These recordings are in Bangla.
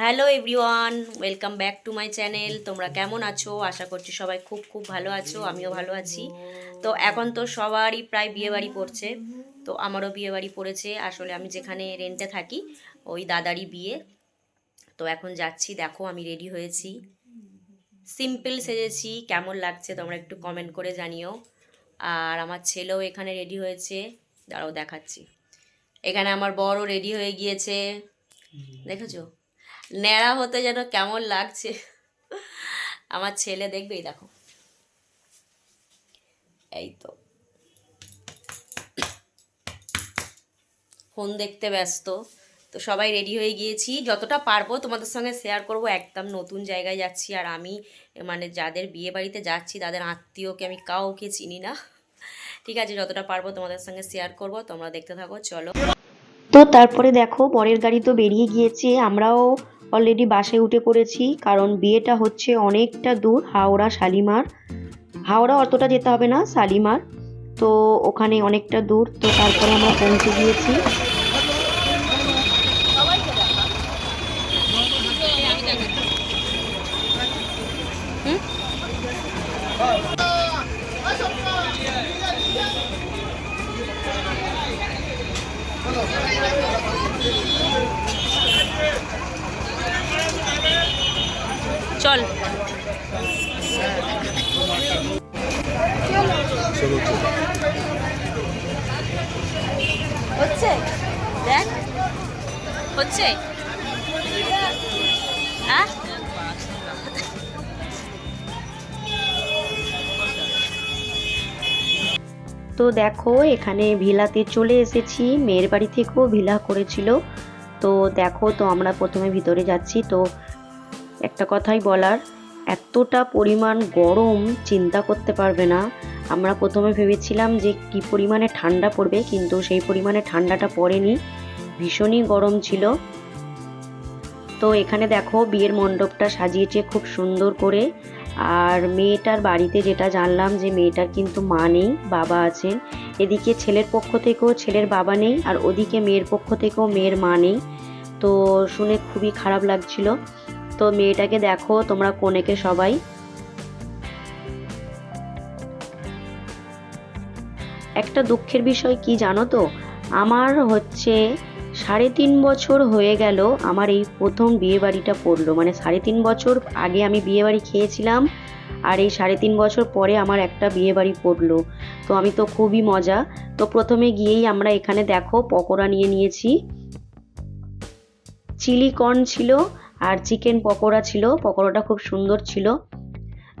Hello everyone, welcome back to my channel. তোমরা কেমন আছো? আশা করছি সবাই খুব খুব ভালো আছো, আমিও ভালো আছি। তো এখন তো সবারই প্রায় বিয়েবাড়ি পড়ছে, তো আমারও বিয়েবাড়ি পড়েছে। আসলে আমি যেখানে রেন্টে থাকি, ওই দাদারই বিয়ে। তো এখন যাচ্ছি, দেখো আমি রেডি হয়েছি। সিম্পল সেজেছি, কেমন লাগছে তোমরা একটু কমেন্ট করে জানিও। আর আমার ছেলেও এখানে রেডি হয়েছে, দাঁড়াও দেখাচ্ছি। এখানে আমার বড় রেডি হয়ে গিয়েছে। দেখেছ? ন্যাড়া হতে যেন কেমন লাগছে। আমার ছেলে দেখবেই দেখো। এই তো। ফোন দেখতে ব্যস্ত। তো সবাই রেডি হয়ে গিয়েছি। যতটা পারব তোমাদের সঙ্গে শেয়ার করব। একদম নতুন জায়গায় যাচ্ছি আর আমি মানে যাদের বিয়ে বাড়িতে যাচ্ছি, তাদের আত্মীয়কে আমি কাউকে চিনি না। ঠিক আছে, যতটা পারব তোমাদের সঙ্গে শেয়ার করব। তোমরা দেখতে থাকো, চলো। তো তারপরে দেখো, পরের গাড়ি তো বেরিয়ে গিয়েছে। আমরাও অলরেডি বাসে উঠে পড়েছি, কারণ বিয়েটা হচ্ছে অনেকটা দূর, হাওড়া শালিমার। হাওড়া অতটা যেতে হবে না, শালিমার। তো ওখানে অনেকটা দূর, তো তারপরে আমরা পৌঁছে গিয়েছি। চল। হচ্ছে? দেখ। হচ্ছে? হ্যাঁ? তো দেখো এখানে ভিলাতে চলে এসেছি। মেয়ের বাড়ি থেকেও ভিলা করেছিল। তো দেখো তো আমরা প্রথমে ভিতরে যাচ্ছি। তো একটা কথাই বলার, এতটা পরিমাণ গরম চিন্তা করতে পারবে না। আমরা প্রথমে ভেবেছিলাম যে কি পরিমাণে ঠান্ডা পড়বে, কিন্তু সেই পরিমাণে ঠান্ডাটা পড়েনি। ভীষণই গরম ছিল। তো এখানে দেখো, বিয়ের মণ্ডপটা সাজিয়েছে খুব সুন্দর করে। আর মেয়েটার বাড়িতে যেটা জানলাম যে মেয়েটার কিন্তু মা নেই, বাবা আছেন। এদিকে ছেলের পক্ষ থেকেও ছেলের বাবা নেই, আর ওদিকে মেয়ের পক্ষ থেকেও মেয়ের মা নেই। তো শুনে খুবই খারাপ লাগছিল। তো মেয়েটাকে দেখো, তোমরা কোনেকে সবাই? একটা দুঃখের বিষয় কি জানো তো? আমার হচ্ছে সাড়ে তিন বছর হয়ে গেল আমার এই প্রথম বিয়ে বাড়িটা পড়ল। মানে সাড়ে তিন বছর আগে আমি বিয়ে বাড়ি খেয়েছিলাম আর এই সাড়ে তিন বছর পরে আমার একটা বিয়ে বাড়ি পড়ল। তো আমি তো খুবই মজা। তো প্রথমে গিয়েই আমরা এখানে দেখো, পকোড়া নিয়ে নিয়েছি। চিলি কর্ন ছিল আর চিকেন পকোড়া ছিল, পকোড়াটা খুব সুন্দর ছিল।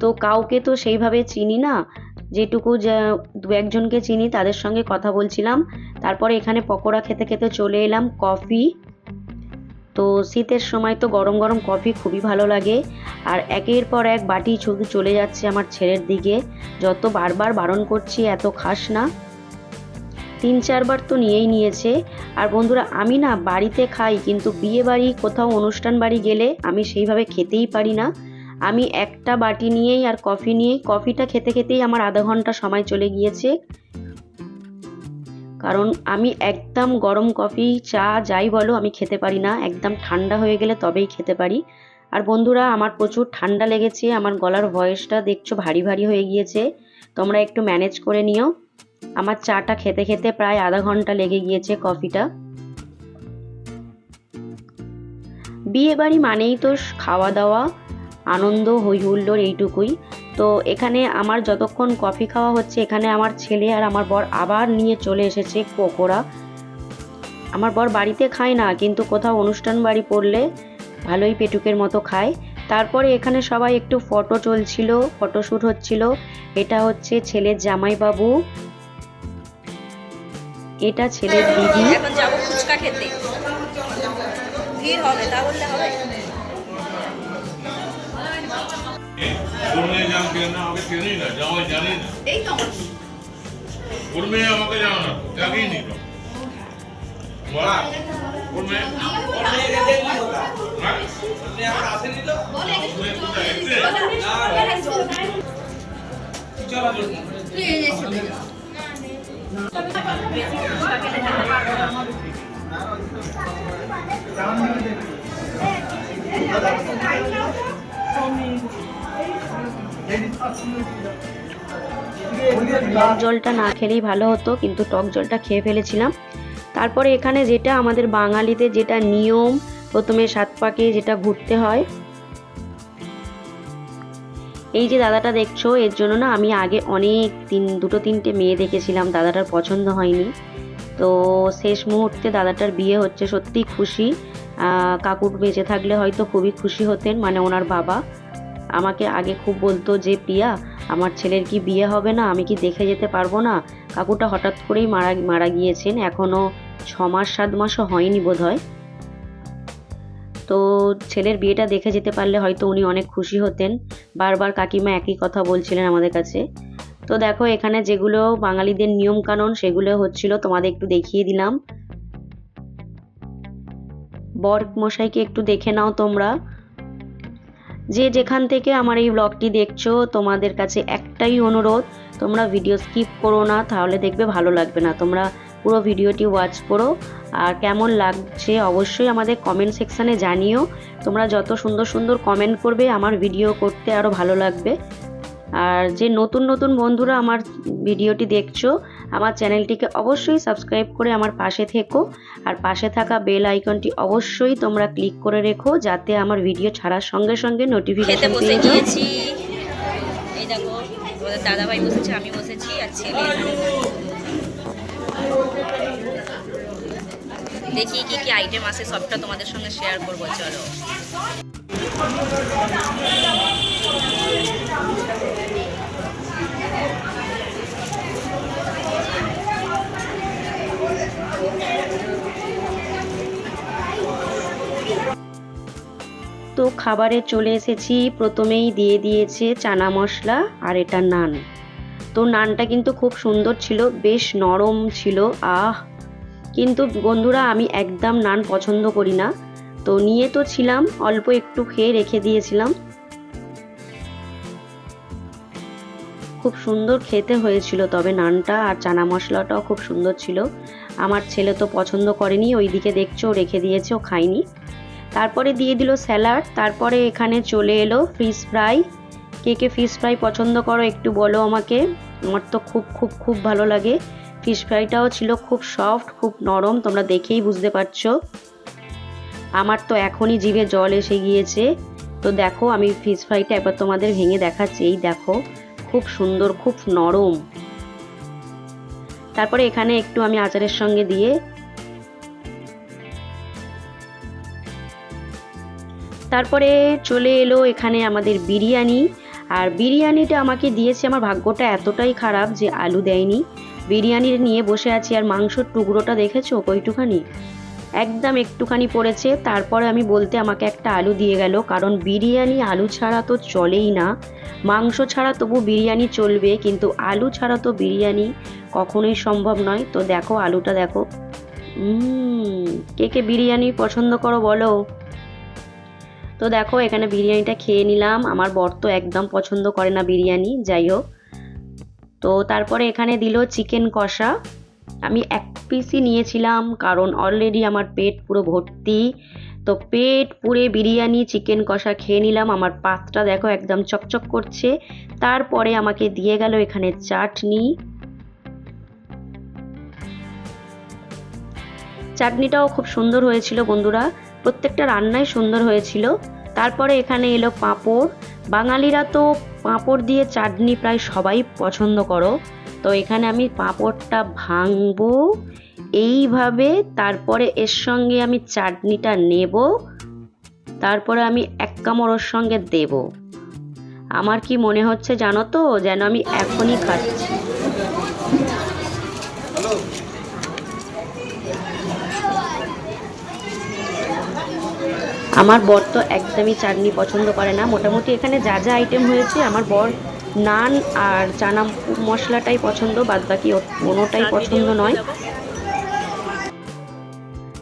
তো কাউকে তো সেইভাবে চিনি না, যেটুকু যা, দু একজনকে চিনি, তাদের সঙ্গে কথা বলছিলাম। তারপরে এখানে পকোড়া খেতে খেতে চলে এলাম কফি। তো শীতের সময় তো গরম গরম কফি খুবই ভালো লাগে। আর একের পর এক বাটি শুধু চলে যাচ্ছে আমার ছেলের দিকে। যত বারবার বারণ করছি, এত খাস না। তিন চারবার তো নিয়েই নিয়েছে। আর বন্ধুরা, আমি না বাড়িতে খাই, কিন্তু বিয়ে বাড়ি কোথাও অনুষ্ঠান বাড়ি গেলে আমি সেইভাবে খেতেই পারি না। আমি একটা বাটি নিয়েই আর কফি নিয়েই, কফিটা খেতে খেতেই আমার আধা ঘণ্টা সময় চলে গিয়েছে। কারণ আমি একদম গরম কফি, চা, যাই বলো, আমি খেতে পারি না। একদম ঠান্ডা হয়ে গেলে তবেই খেতে পারি। আর বন্ধুরা, আমার প্রচুর ঠান্ডা লেগেছে, আমার গলার ভয়েসটা দেখছ ভারী ভারী হয়ে গিয়েছে। তোমরা একটু ম্যানেজ করে নিও। আমার চাটা খেতে খেতে প্রায় আধা ঘণ্টা লেগে গিয়েছে কফিটা। বিয়ে বাড়ি মানেই তো খাওয়া দাওয়া আনন্দ হই হুল্লোড় এইটুকুই। তো এখানে আমার যতক্ষণ কফি খাওয়া হচ্ছে, এখানে আমার ছেলে আর আমার বর আবার নিয়ে চলে এসেছে পকোড়া। আমার বর বাড়িতে খায় না, কিন্তু কোথাও অনুষ্ঠান বাড়ি পড়লে ভালোই পেটুকের মতো খায়। তারপরে এখানে সবাই একটু ফটো চলছিল ফটোশ্যুট হচ্ছিল। এটা হচ্ছে ছেলের জামাইবাবু। এটা ছেলের দিদি এখন যাব ফুচকা খেতে ভিড় হবে তা বললে হবে হ্যাঁ? চলো হ্যাঁ? টক জলটা না খেলেই ভালো হতো, কিন্তু টক জলটা খেয়ে ফেলেছিলাম। তারপরে এখানে যেটা আমাদের বাঙালিতে যেটা নিয়ম, প্রথমে সাত পাকে যেটা ঘুরতে হয় এই যে দাদাটা দেখছ, এর জন্য না আমি আগে অনেক তিন, দুটো তিনটে মেয়ে দেখেছিলাম, দাদাটার পছন্দ হয়নি। তো শেষ মুহূর্তে দাদাটার বিয়ে হচ্ছে, সত্যি খুশি। কাকুর বেঁচে থাকলে হয়তো খুবই খুশি হতেন মানে ওনার বাবা। আমাকে আগে খুব বলতো যে প্রিয়া আমার ছেলের কি বিয়ে হবে না? আমি কি দেখে যেতে পারব না? কাকুটা হঠাৎ করেই মারা মারা গিয়েছেন। এখনও ছ মাস, সাত মাসও হয়নি বোধ হয় তো ছেলের বিয়েটা দেখে যেতে পারলে হয়তো উনি অনেক খুশি হতেন। বারবার কাকিমা একই কথা বলছিলেন আমাদের কাছে। তো দেখো, এখানে যেগুলো বাঙালিদের নিয়ম কানুন সেগুলো হচ্ছিল, তোমাদের একটু দেখিয়ে দিলাম। বর মশাইকে একটু দেখে নাও তোমরা। যে যেখান থেকে আমার এই ব্লগটি দেখছ, তোমাদের কাছে একটাই অনুরোধ, তোমরা ভিডিও স্কিপ করো না, তাহলে দেখবে ভালো লাগবে না। তোমরা পুরো ভিডিওটি ওয়াচ করো। আর কেমন লাগছে অবশ্যই আমাদের কমেন্ট সেকশানে জানিও। তোমরা যত সুন্দর সুন্দর কমেন্ট করবে আমার ভিডিও করতে আরও ভালো লাগবে। আর যে নতুন নতুন বন্ধুরা আমার ভিডিওটি দেখছ আমার চ্যানেলটিকে অবশ্যই সাবস্ক্রাইব করে আমার পাশে থেকো। আর পাশে থাকা বেল আইকনটি অবশ্যই তোমরা ক্লিক করে রেখো যাতে আমার ভিডিও ছাড়ার সঙ্গে সঙ্গে নোটিফিকেশন পেয়ে যাও। গিয়েছি। এই দেখো দাদাভাই বসেছে আমি বসেছি আর ছেলে। দেখি কি কি আইটেম আছে, সবটা তোমাদের সঙ্গে শেয়ার করব, চলো। তো খাবারে চলে এসেছি, প্রথমেই দিয়ে দিয়েছে চানা মশলা আর এটা নান। তো নানটা কিন্তু খুব সুন্দর ছিল, বেশ নরম ছিল, আহ! কিন্তু বন্ধুরা, আমি একদম নান পছন্দ করি না। তো নিয়ে তো ছিলাম, অল্প একটু খেয়ে রেখে দিয়েছিলাম। খুব সুন্দর খেতে হয়েছিল তবে নানটা, আর চানা মশলাটাও খুব সুন্দর ছিল। আমার ছেলে তো পছন্দ করেনি ওই ওইদিকে দেখছ, রেখে দিয়েছে, ও খায়নি। তারপরে দিয়ে দিল স্যালাড, তারপরে এখানে চলে এলো ফিশ ফ্রাই। কে কে ফিশ ফ্রাই পছন্দ করো একটু বলো আমাকে। আমার তো খুব খুব খুব ভালো লাগে। ফিশ ফ্রাইটাও ছিল খুব সফট খুব নরম, তোমরা দেখেই বুঝতে পারছ। আমার তো এখনই জিভে জল এসে গিয়েছে। তো দেখো, আমি ফিশ ফ্রাইটা একবার তোমাদের ভেঙে দেখাচ্ছি। এই দেখো, খুব সুন্দর, খুব নরম। তারপরে এখানে একটু আমি আচারের সঙ্গে দিয়ে তারপরে চলে এলো এখানে আমাদের বিরিয়ানি। আর বিরিয়ানিটা আমাকে দিয়েছে, আমার ভাগ্যটা এতটাই খারাপ যে আলু দেয়নি। বিরিয়ানির নিয়ে বসে আছি আর মাংসর টুকরোটা দেখেছ কইটুখানি একদম একটুখানি পড়েছে, তারপরে আমি বলতে আমাকে একটা আলু দিয়ে গেল, কারণ বিরিয়ানি আলু ছাড়া তো চলেই না। মাংস ছাড়া তবু বিরিয়ানি চলবে, কিন্তু আলু ছাড়া তো বিরিয়ানি কখনোই সম্ভব নয়। তো দেখো আলুটা দেখো। কে কে বিরিয়ানি পছন্দ করো বলো। তো দেখো, এখানে বিরিয়ানিটা খেয়ে নিলাম। আমার বর তো একদম পছন্দ করে না বিরিয়ানি, যাই হোক। তো তারপরে এখানে দিল চিকেন কষা। আমি এক পিসই নিয়েছিলাম, কারণ অলরেডি আমার পেট পুরো ভর্তি। তো পেট পুরে বিরিয়ানি, চিকেন কষা খেয়ে নিলাম। আমার পাতটা দেখো একদম চকচক করছে। তারপরে আমাকে দিয়ে গেল এখানে চাটনি। চাটনিটাও খুব সুন্দর হয়েছিল বন্ধুরা। প্রত্যেকটা রান্নাই সুন্দর হয়েছিল। তারপরে এখানে এলো পাঁপড়। বাঙালিরা তো পাঁপড় দিয়ে চাটনি প্রায় সবাই পছন্দ করো। তো এখানে আমি পাঁপড়টা ভাঙবো। এইভাবে তারপরে এর সঙ্গে আমি চাটনিটা নেব। তারপরে আমি এক কামড় ওর সঙ্গে দেব। আমার কি মনে হচ্ছে জানো তো? যেন আমি এখনই খাচ্ছি। আমার বর তো একদমই চাটনি পছন্দ করে না। মোটামুটি এখানে যা যা আইটেম হয়েছে আমার বর নান আর চানা মশলাটাই পছন্দ বাদ বাকি কোনোটাই পছন্দ নয়।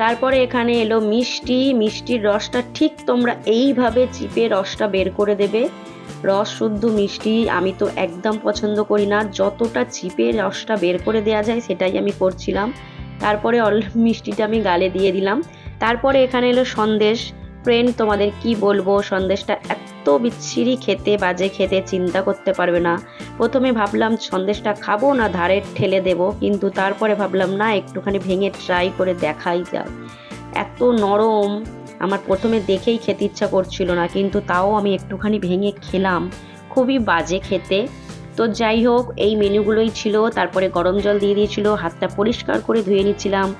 তারপরে এখানে এলো মিষ্টি মিষ্টির রসটা ঠিক তোমরা এইভাবে চিপে রসটা বের করে দেবে। রস শুদ্ধ মিষ্টি আমি তো একদম পছন্দ করি না। যতটা চিপে রসটা বের করে দেওয়া যায় সেটাই আমি করছিলাম। তারপরে অল মিষ্টিটা আমি গালে দিয়ে দিলাম। তারপরে এখানে এলো সন্দেশ ফ্রেন্ড তোমাদের কি বলব? সন্দেশটা এত বিচ্ছিরি খেতে, বাজে খেতে চিন্তা করতে পারবে না। প্রথমে ভাবলাম, সন্দেশটা খাব না, ধারে ঠেলে দেব। কিন্তু তারপরে ভাবলাম, না, একটুখানি ভেঙে ট্রাই করে দেখাই যাক। এত নরম। আমার প্রথমে দেখেই খেতে ইচ্ছা করছিল না, কিন্তু তাও আমি একটুখানি ভেঙে খেলাম। খুবই বাজে খেতে। তো যাই হোক, এই মেনুগুলোই ছিল। তারপরে গরম জল দিয়ে দিয়েছিল। হাতটা পরিষ্কার করে ধুয়ে নিচ্ছিলাম।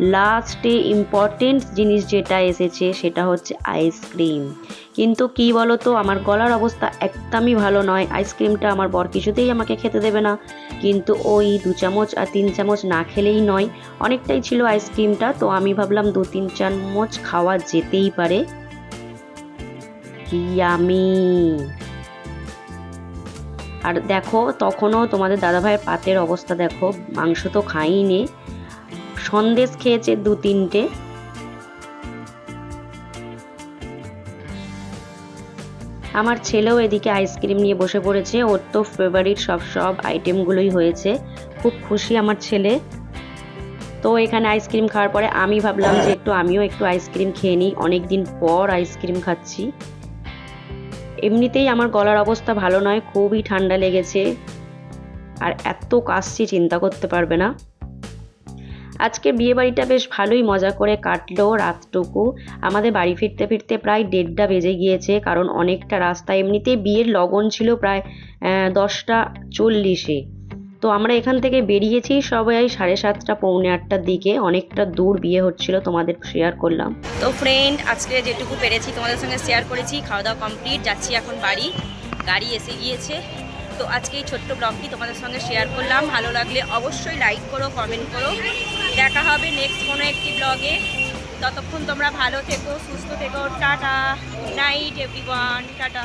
লাস্টে ইম্পর্টেন্ট জিনিস যেটা এসেছে সেটা হচ্ছে আইসক্রিম কিন্তু কি বলো তো আমার গলার অবস্থা একদমই ভালো নয়। আইসক্রিমটা আমার বর কিছুতেই আমাকে খেতে দেবে না। কিন্তু ওই দু চামচ আর তিন চামচ না খেলেই নয়, অনেকটাই ছিল আইসক্রিমটা তো আমি ভাবলাম দু তিন চামচ খাওয়া যেতেই পারে। ইয়ামি। আর দেখো, তখনও তোমাদের দাদাভাইয়ের পাতের অবস্থা দেখো, মাংস তো খাইনি সন্দেশ খেয়েছে দু তিনটে। আমার ছেলেও এদিকে আইসক্রিম নিয়ে বসে পড়েছে। ওর তো ফেভারিট সব সব আইটেমগুলোই হয়েছে। খুব খুশি আমার ছেলে। তো এখানে আইসক্রিম খাওয়ার পরে আমি ভাবলাম যে একটু আমিও একটু আইসক্রিম খেয়ে নিই। অনেক দিন পর আইসক্রিম খাচ্ছি। এমনিতেই আমার গলার অবস্থা ভালো নয়, খুবই ঠান্ডা লেগেছে। আর এত কাশছি, চিন্তা করতে পারবে না। আজকে বিয়ে বাড়িটা বেশ ভালোই মজা করে কাটলো রাতটুকু। আমাদের বাড়ি ফিরতে ফিরতে প্রায় দেড়টা বেজে গিয়েছে, কারণ অনেকটা রাস্তা। এমনিতেই বিয়ের লগন ছিল প্রায় দশটা চল্লিশে। তো আমরা এখান থেকে বেরিয়েছি সবাই সাড়ে সাতটা, পৌনে আটটার দিকে। অনেকটা দূর বিয়ে হচ্ছিল, তোমাদের শেয়ার করলাম। তো ফ্রেন্ড আজকে যেটুকু পেরেছি তোমাদের সঙ্গে শেয়ার করেছি খাওয়া দাওয়া কমপ্লিট যাচ্ছি এখন বাড়ি। গাড়ি এসে গিয়েছে। তো আজকে এই ছোট্ট ব্লগটি তোমাদের সঙ্গে শেয়ার করলাম। ভালো লাগলে অবশ্যই লাইক করো কমেন্ট করো। দেখা হবে নেক্সট কোনো একটি ব্লগে ততক্ষণ তোমরা ভালো থেকো, সুস্থ থেকো, টাটা নাইট এভরিওয়ান টাটা।